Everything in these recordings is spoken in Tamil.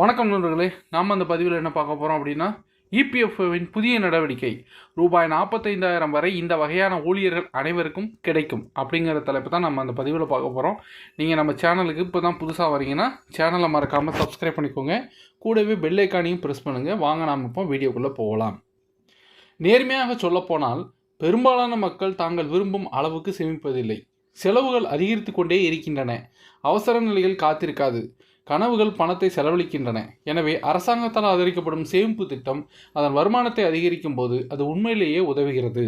வணக்கம் நண்பர்களே நாம் அந்த பதிவில் என்ன பார்க்க போகிறோம் அப்படின்னா இபிஎஃப்ஓவின் புதிய நடவடிக்கை. ரூபாய் நாற்பத்தைந்தாயிரம் வரை இந்த வகையான ஊழியர்கள் அனைவருக்கும் கிடைக்கும் அப்படிங்கிற தலைப்பு தான் நம்ம அந்த பதிவில் பார்க்க போகிறோம் நீங்கள் நம்ம சேனலுக்கு இப்போ தான் புதுசாக வரீங்கன்னா சேனலை மறக்காமல் சப்ஸ்கிரைப் பண்ணிக்கோங்க. கூடவே பெல் ஐக்கானையும் ப்ரெஸ் பண்ணுங்கள் வாங்க நாம் இப்போ வீடியோக்குள்ளே போகலாம். நேர்மையாக சொல்லப்போனால் பெரும்பாலான மக்கள் தாங்கள் விரும்பும் அளவுக்கு சேமிப்பதில்லை. செலவுகள் அதிகரித்து கொண்டே இருக்கின்றன. அவசர நிலையில் காத்திருக்காது. கனவுகள் பணத்தை செலவழிக்கின்றன. எனவே அரசாங்கத்தால் ஆதரிக்கப்படும் சேமிப்பு திட்டம் அதன் வருமானத்தை அதிகரிக்கும் போது அது உண்மையிலேயே உதவுகிறது.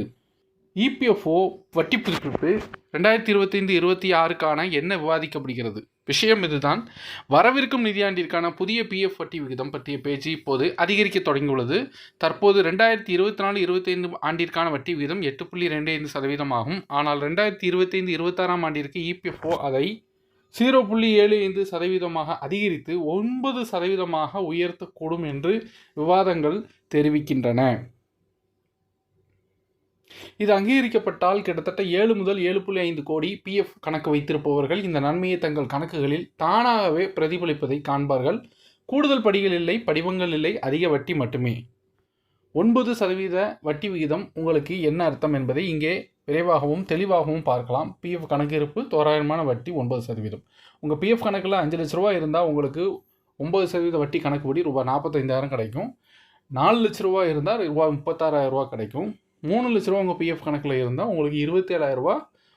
இபிஎஃப்ஓ வட்டி புதுப்பிப்பு ரெண்டாயிரத்தி இருபத்தைந்து இருபத்தி ஆறுக்கான என்ன விவாதிக்கப்படுகிறது? விஷயம் இதுதான். வரவிருக்கும் நிதியாண்டிற்கான புதிய பிஎஃப் வட்டி விகிதம் பற்றிய பேச்சு இப்போது அதிகரிக்க தொடங்கியுள்ளது. தற்போது ரெண்டாயிரத்தி இருபத்தி நாலு இருபத்தைந்து ஆண்டிற்கான வட்டி விகிதம் எட்டு புள்ளி ரெண்டு ஐந்து சதவீதம் ஆகும். ஆனால் ரெண்டாயிரத்தி இருபத்தைந்து இருபத்தாறாம் ஆண்டிற்கு இபிஎஃப்ஓ அதை ஜீரோ புள்ளி ஏழு ஐந்து சதவீதமாக அதிகரித்து ஒன்பது சதவீதமாக உயர்த்தக்கூடும் என்று விவாதங்கள் தெரிவிக்கின்றன. இது அங்கீகரிக்கப்பட்டால் கிட்டத்தட்ட ஏழு முதல் ஏழு புள்ளி ஐந்து கோடி பிஎஃப் கணக்கு வைத்திருப்பவர்கள் இந்த நன்மையை தங்கள் கணக்குகளில் தானாகவே பிரதிபலிப்பதை காண்பார்கள். கூடுதல் படிகள் இல்லை படிவங்கள் இல்லை அதிக வட்டி மட்டுமே. ஒன்பது சதவீத வட்டி விகிதம் உங்களுக்கு என்ன அர்த்தம் என்பதை இங்கே விரைவாகவும் தெளிவாகவும் பார்க்கலாம். பிஎஃப் கணக்கு இருப்பு தோராயமான வட்டி ஒன்பது சதவீதம். உங்கள் பிஎஃப் கணக்கில் அஞ்சு லட்ச ரூபா இருந்தால் உங்களுக்கு ஒம்பது சதவீத வட்டி கணக்குப்படி ரூபாய் நாற்பத்தைந்தாயிரம் கிடைக்கும். நாலு லட்ச ரூபா இருந்தால் ரூபா முப்பத்தாறாயிரம் ரூபா கிடைக்கும். மூணு லட்ச ரூபா உங்கள் பிஎஃப் கணக்கில் இருந்தால் உங்களுக்கு இருபத்தேழாயிரம் ரூபா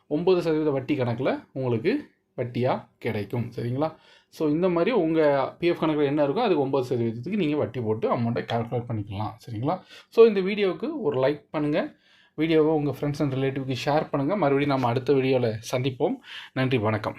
ஒம்பது சதவீத வட்டி கணக்கில் உங்களுக்கு வட்டியாக கிடைக்கும். சரிங்களா? ஸோ இந்த மாதிரி உங்கள் பிஎஃப் கணக்கில் என்ன இருக்கோ அதுக்கு ஒம்பது சதவீதத்துக்கு நீங்கள் வட்டி போட்டு அமௌண்ட்டை கால்குலேட் பண்ணிக்கலாம். சரிங்களா? ஸோ இந்த வீடியோவுக்கு ஒரு லைக் பண்ணுங்கள் வீடியோவை உங்கள் ஃப்ரெண்ட்ஸ் அண்ட் ரிலேட்டிவ்க்கு ஷேர் பண்ணுங்கள் மறுபடியும் நம்ம அடுத்த வீடியோவில் சந்திப்போம். நன்றி வணக்கம்.